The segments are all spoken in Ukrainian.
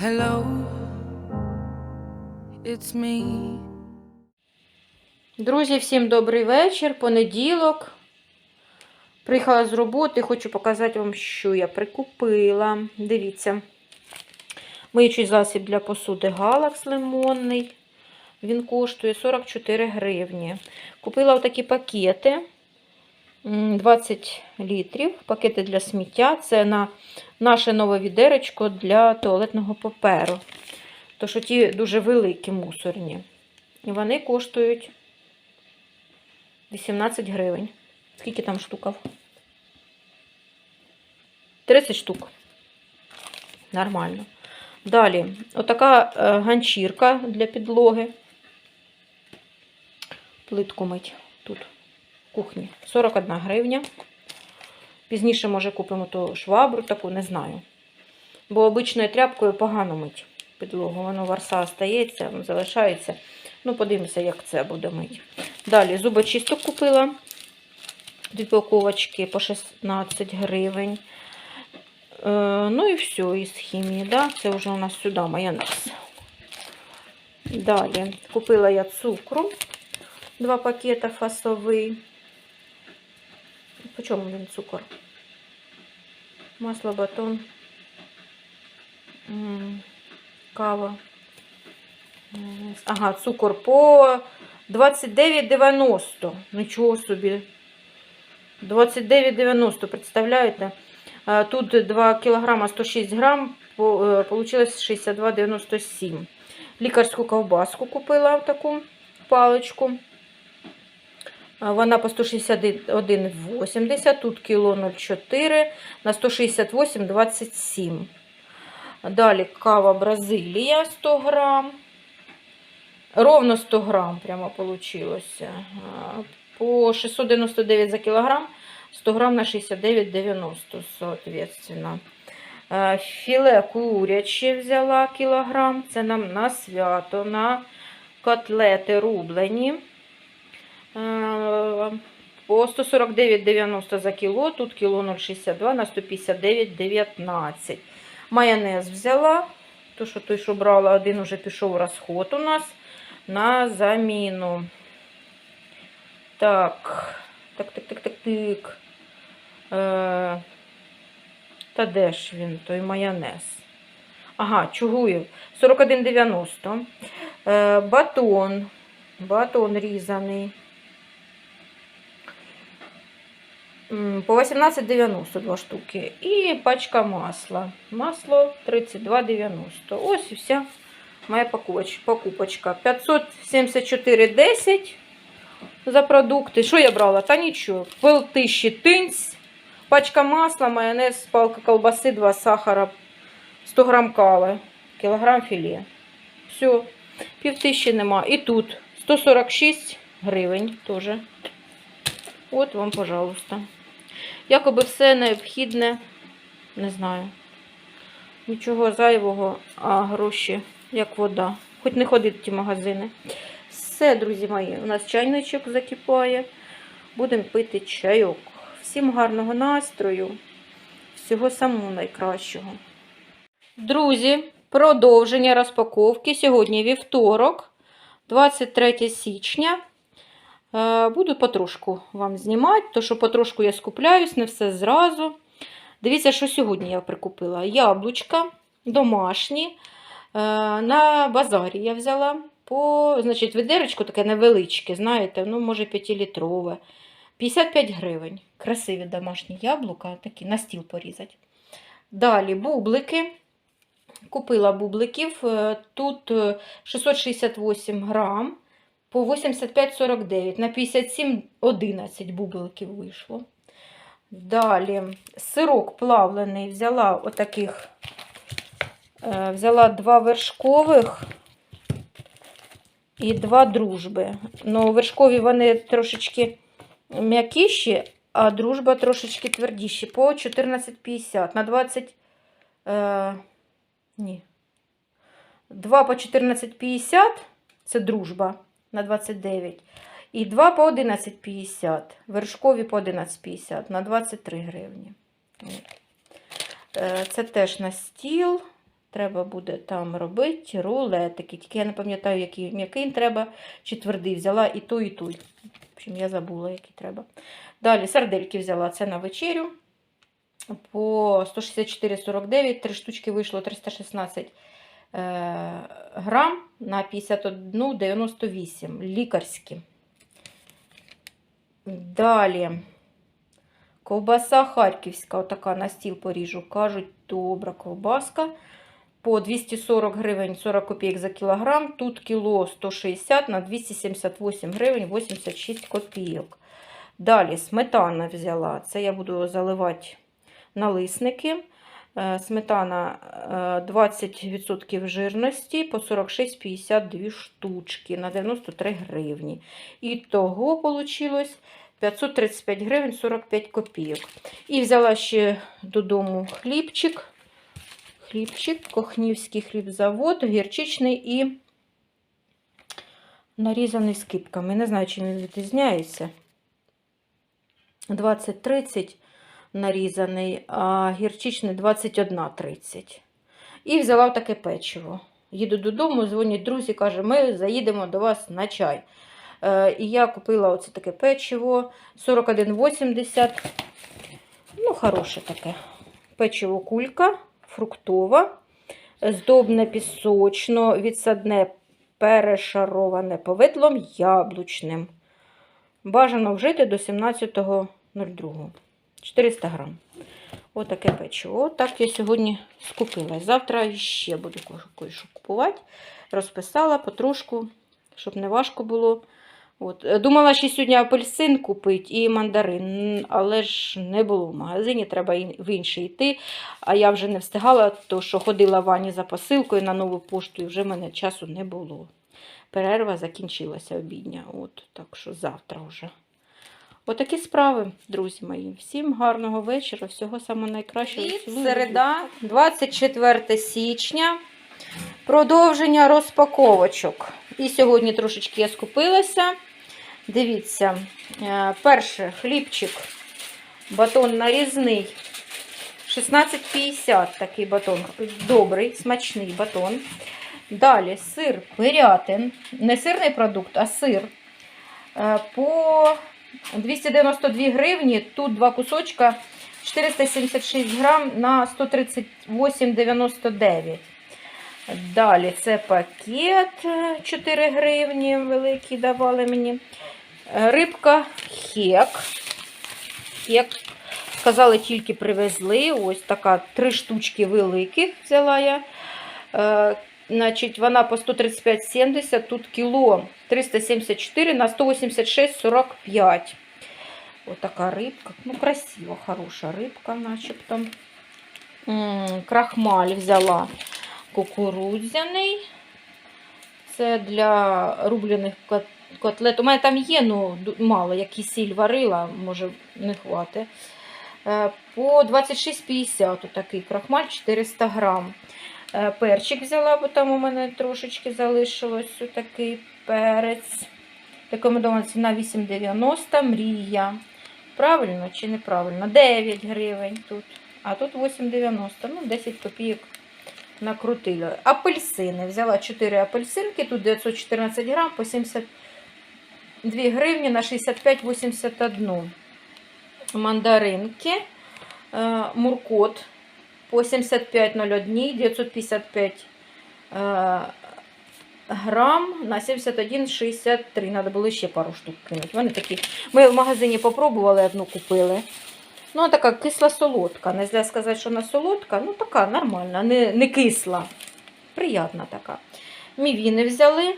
Hello, it's me. Друзі, всім добрий вечір, понеділок. Приїхала з роботи, хочу показати вам, що я прикупила. Дивіться, миючий засіб для посуди Галакс лимонний. Він коштує 44 гривні. Купила отакі пакети. М, 20 літрів. Пакети для сміття. Це на наше нове відеречко для туалетного паперу. Що ті дуже великі мусорні. І вони коштують 18 гривень. Скільки там штуків? 30 штук. Нормально. Далі, отака е, ганчірка для підлоги. Плитку мить тут, кухні. 41 гривня. Пізніше, може, купимо ту швабру таку, не знаю. Бо обичною тряпкою погано мить підлогу. Воно варса стається, залишається. Ну, подивимося, як це буде мить. Далі зубочисток купила. Дві упаковочки по 16 гривень. Е, ну і все, із хімії. Да? Це вже у нас сюди майонез. Далі купила я цукру. Два пакета фасовий. По чому він цукор? Масло, батон, кава. Ага, цукор по 29,90. Нічого собі. 29,90, представляєте? Тут 2 кг 106 грам, е, получилось 62,97. Лікарську ковбаску купила таку паличку. Вона по 161,80, тут кіло 0,4 на 168,27. Далі кава Бразилія 100 грам. Ровно 100 грам прямо получилось. А, По 699 за кілограм, 100 грам на 69,90, соответственно. Філе куряче взяла кілограм. Це нам на свято, на котлети рублені. Е, По 149,90 за кіло, тут кіло 0,62 на 159,19. Майонез взяла. То, що той, що брала, один уже пішов розход у нас на заміну. Так, так, так, так, так, так. Е, та де ж він, той майонез? Ага, чугуєв. 41,90. Е, батон. Батон різаний. М, По 18,90 два штуки. І пачка масла. Масло 32,90. Ось і вся моя покупочка. 574,10 за продукти. Що я брала? Та нічого. Пил тисячі тинць, пачка масла, майонез, палка колбаси, 2 сахара, 100 грам кави, кілограм філе. Все, пів тисячі нема. І тут 146 гривень теж. От вам, пожалуйста. Якоби все необхідне, не знаю. Нічого зайвого, а гроші як вода. Хоч не ходить в ті магазини. Все, друзі мої, у нас чайничок закипає. Будемо пити чайок. Всім гарного настрою, всього самого найкращого. Друзі, продовження розпаковки. Сьогодні вівторок, 23 січня. Е, Буду потрошку вам знімати, то що потрошку я скупляюсь, не все зразу. Дивіться, що сьогодні я прикупила. Яблучка домашні. Е, На базарі я взяла по, значить, відеречко таке невеличке, знаєте, ну, може 5-літрове. 55 гривень. Красиві домашні яблука, такі на стіл порізати. Далі бублики. Купила бубликів. е, Тут е, 668 грам по 85,49. На 57,11 бубликів вийшло. Далі сирок плавлений взяла отаких. е, Взяла два вершкових і два дружби. Ну, вершкові вони трошечки м'якіші, а дружба трошечки твердіші. По 14,50 на 20. Е, ні. 2 по 14,50 це дружба на 29. І 2 по 11,50. Вершкові по 11,50 на 23 гривні. Е, Це теж на стіл. Треба буде там робити рулетики. Тільки я не пам'ятаю, який м'який треба, чи твердий. Взяла і той, і той. В общем, я забула, який треба. Далі сардельки взяла це на вечерю. По 164,49, три штучки вийшло 316 е, грам на 51,98 лікарські. Далі. Ковбаса харківська, отака на стіл поріжу. Кажуть, добра ковбаска. По 240 гривень 40 копійок за кілограм. Тут кіло 160 на 278 гривень 86 копійок. Далі сметана взяла. Це я буду заливати налисники. Е, Сметана е, 20% жирності по 46,52 штучки на 93 гривні. І того вийшло 535 гривень 45 копійок. І взяла ще додому хлібчик. Хлібчик, Кохнівський хлібзавод, гірчичний і нарізаний скипками. Не знаю, чи він відрізняється. 20-30 нарізаний, а гірчичний 21,30. І взяла таке печиво. Їду додому, дзвонять друзі, каже, ми заїдемо до вас на чай. Е, і я купила оце таке печиво 41,80. Ну, хороше таке. Печиво кулька, фруктова, здобне пісочно, відсадне перешароване повидлом яблучним. Бажано вжити до 17.02. 400 грам. Отаке печиво. Отак я сьогодні скупила. Завтра ще буду кое-що купувати. Розписала потрошку, щоб не важко було. От. е, Думала, ще сьогодні апельсин купити і мандарин, але ж не було в магазині, треба в інший йти. А я вже не встигала, то що ходила в Вані за посилкою на нову пошту, і вже в мене часу не було. Перерва закінчилася обідня. От, так що завтра вже. Отакі справи, друзі мої. Всім гарного вечора, всього самого найкращого. Цілую, Середа, 24 січня. Продовження розпаковочок. І сьогодні трошечки я скупилася. Дивіться, е, перше хлібчик, батон нарізний. 16,50 такий батон. Добрий, смачний батон. Далі сир пирятин. Не сирний продукт, а сир. Е, По 292 гривні. Тут два кусочка 476 грам на 138,99. Далі це пакет е, 4 гривні, великий давали мені. Рибка хек. Хек. Сказали, тільки привезли. Ось така три штучки великих взяла я. Е, Значить, вона по 135,70, тут кіло 374 на 186,45. Ось така рибка. Ну, красива, хороша рибка, начебто. М, Крахмаль взяла кукурудзяний. Це для рублених кот- котлет. У мене там є, ну мало, я кисіль варила, може не хватить. Е, По 26,50 такий крахмаль 400 грам. Е, Перчик взяла, бо там у мене трошечки залишилось такий перець. Рекомендована ціна 8,90 мрія. Правильно чи неправильно? 9 гривень тут. А тут 8,90. Ну, 10 копійок накрутила. Апельсини. Взяла 4 апельсинки, тут 914 грам по 72 гривні на 65,81. Мандаринки. Е, Муркот по 75,01, 955 е, грам на 71,63. Надо було ще пару штук кинути. Вони такі. Ми в магазині попробували, одну купили. Ну, така кисла солодка. Не зря сказати, що вона солодка. Ну, така нормальна, не, не кисла. Приятна така. Мівіни взяли.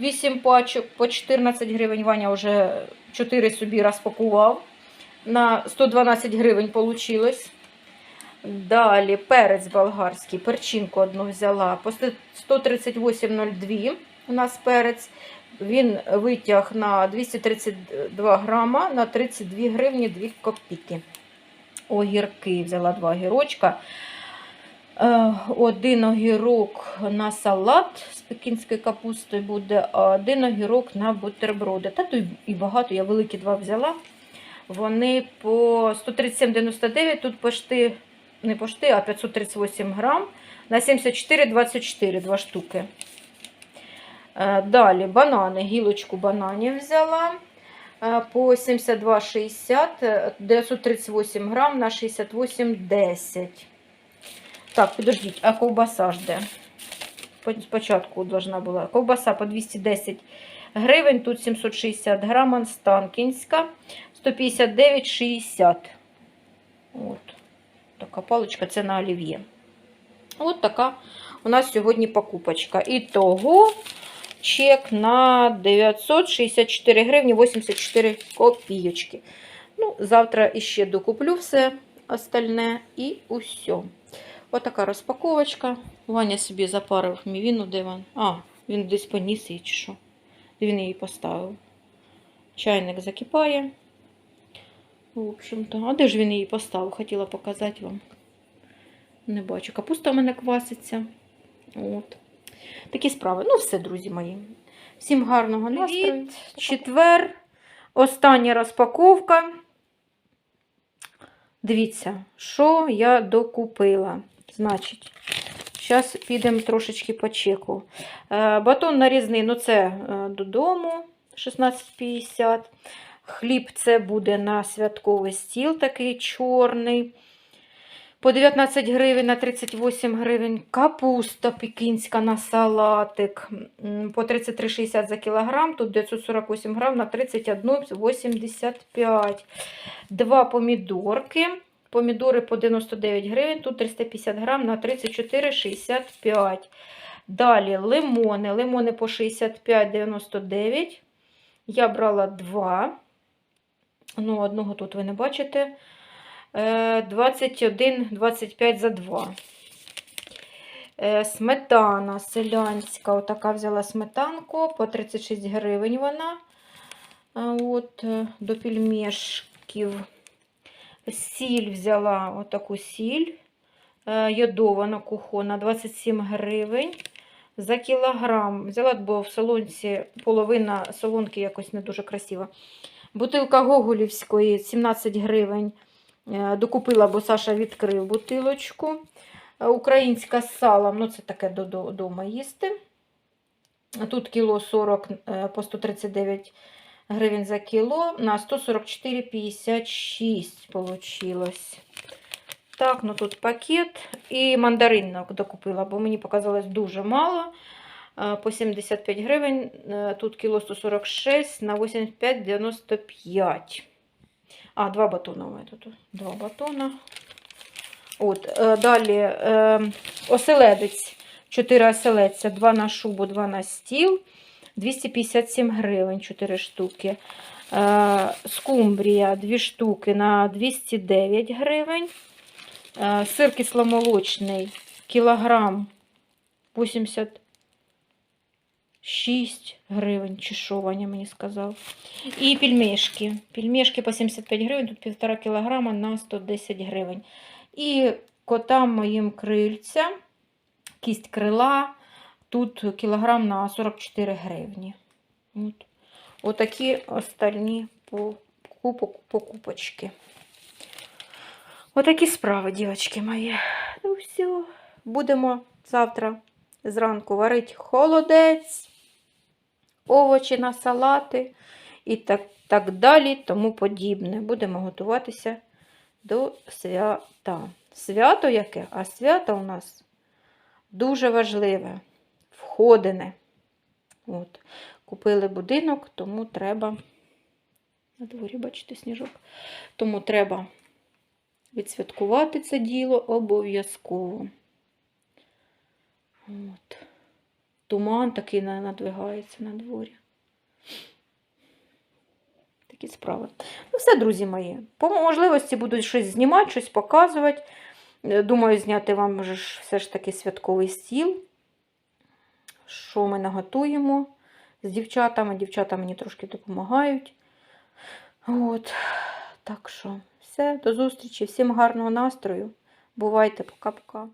8 пачок по 14 гривень. Ваня вже 4 собі розпакував. На 112 гривень вийшло. Далі перець болгарський, перчинку одну взяла. По 138,02 у нас перець. Він витяг на 232 грама на 32 гривні 2 копійки. Огірки взяла два огірочка. Е, Один огірок на салат з пекінською капустою буде, а один огірок на бутерброди. Та й- і багато, я великі два взяла. Вони по 137,99, тут почти не пошти, а 538 грам на 74,24 два штуки. Е, Далі банани, гілочку бананів взяла е, по 72,60, е, 938 грам на 68,10. Так, підождіть, а ковбаса ж де? Спочатку должна була. Ковбаса по 210 гривень, тут 760 грам, Останкінська, 159,60. От. Така паличка, це на олів'є. От така у нас сьогодні покупочка. І того чек на 964 гривні 84 копійочки. Ну, завтра іще докуплю все остальне і усе. Отака розпаковочка. Ваня собі запарив мівіну, де він? А, він десь поніс її чи що. Він її поставив. Чайник закипає. В общем-то, а де ж він її поставив? Хотіла показати вам. Не бачу. Капуста в мене кваситься. От. Такі справи. Ну, все, друзі мої. Всім гарного настрою. Четвер. Остання розпаковка. Дивіться, що я докупила. Значить, зараз підемо трошечки по чеку. Е, Батон нарізний, ну це е, додому 16,50. Хліб це буде на святковий стіл, такий чорний. По 19 гривень на 38 гривень. Капуста пекінська на салатик. По 33,60 за кілограм. Тут 948 грам на 31,85. Два помідорки. Помідори по 99 гривень. Тут 350 грам на 34,65. Далі лимони. Лимони по 65,99. Я брала два. Ну, одного тут ви не бачите. Е, 21,25 за 2. Е, Сметана селянська. Отака взяла сметанку. По 36 гривень вона. От, е, до пельмешків. Сіль взяла отаку сіль. е, Йодована кухона 27 гривень за кілограм. Взяла, бо в солонці половина солонки якось не дуже красива. Бутилка Гоголівської 17 гривень. Е, Докупила, бо Саша відкрив бутилочку. Е, Українська з салом, ну це таке додому їсти. Тут кіло 40 е, по 139 гривень за кіло, на 144,56 получилось. Так, ну тут пакет. І мандаринок докупила, бо мені показалось дуже мало. Е, По 75 гривень. Е, Тут кіло 146 на 85,95. А, два батона у мене тут. Два батона. От, е, далі оселедець. 4 оселедця, 2 на шубу, 2 на стіл. 257 гривень, 4 штуки. Скумбрія 2 штуки на 209 гривень. Сир кисломолочний кілограм 86 гривень, чи що Ваня мені сказав. І пельмешки. Пельмешки по 75 гривень, тут 1,5 кілограма на 110 гривень. І котам моїм крильця, кість крила, тут кілограм на 44 гривні. От. Отакі остальні покупочки. Отакі справи, дівчатки мої. Ну все, будемо завтра зранку варити холодець, овочі на салати і так, так далі, тому подібне. Будемо готуватися до свята. Свято яке? А свято у нас дуже важливе, входине. От. Купили будинок, тому треба. На дворі, бачите, сніжок. Тому треба відсвяткувати це діло обов'язково. От. Туман такий надвигається на дворі. Такі справи. Ну, все, друзі мої. По можливості буду щось знімати, щось показувати. Е, Думаю, зняти вам ж все ж таки святковий стіл. Що ми наготуємо з дівчатами. Дівчата мені трошки допомагають. От. Так що, все, до зустрічі. Всім гарного настрою. Бувайте, пока-пока.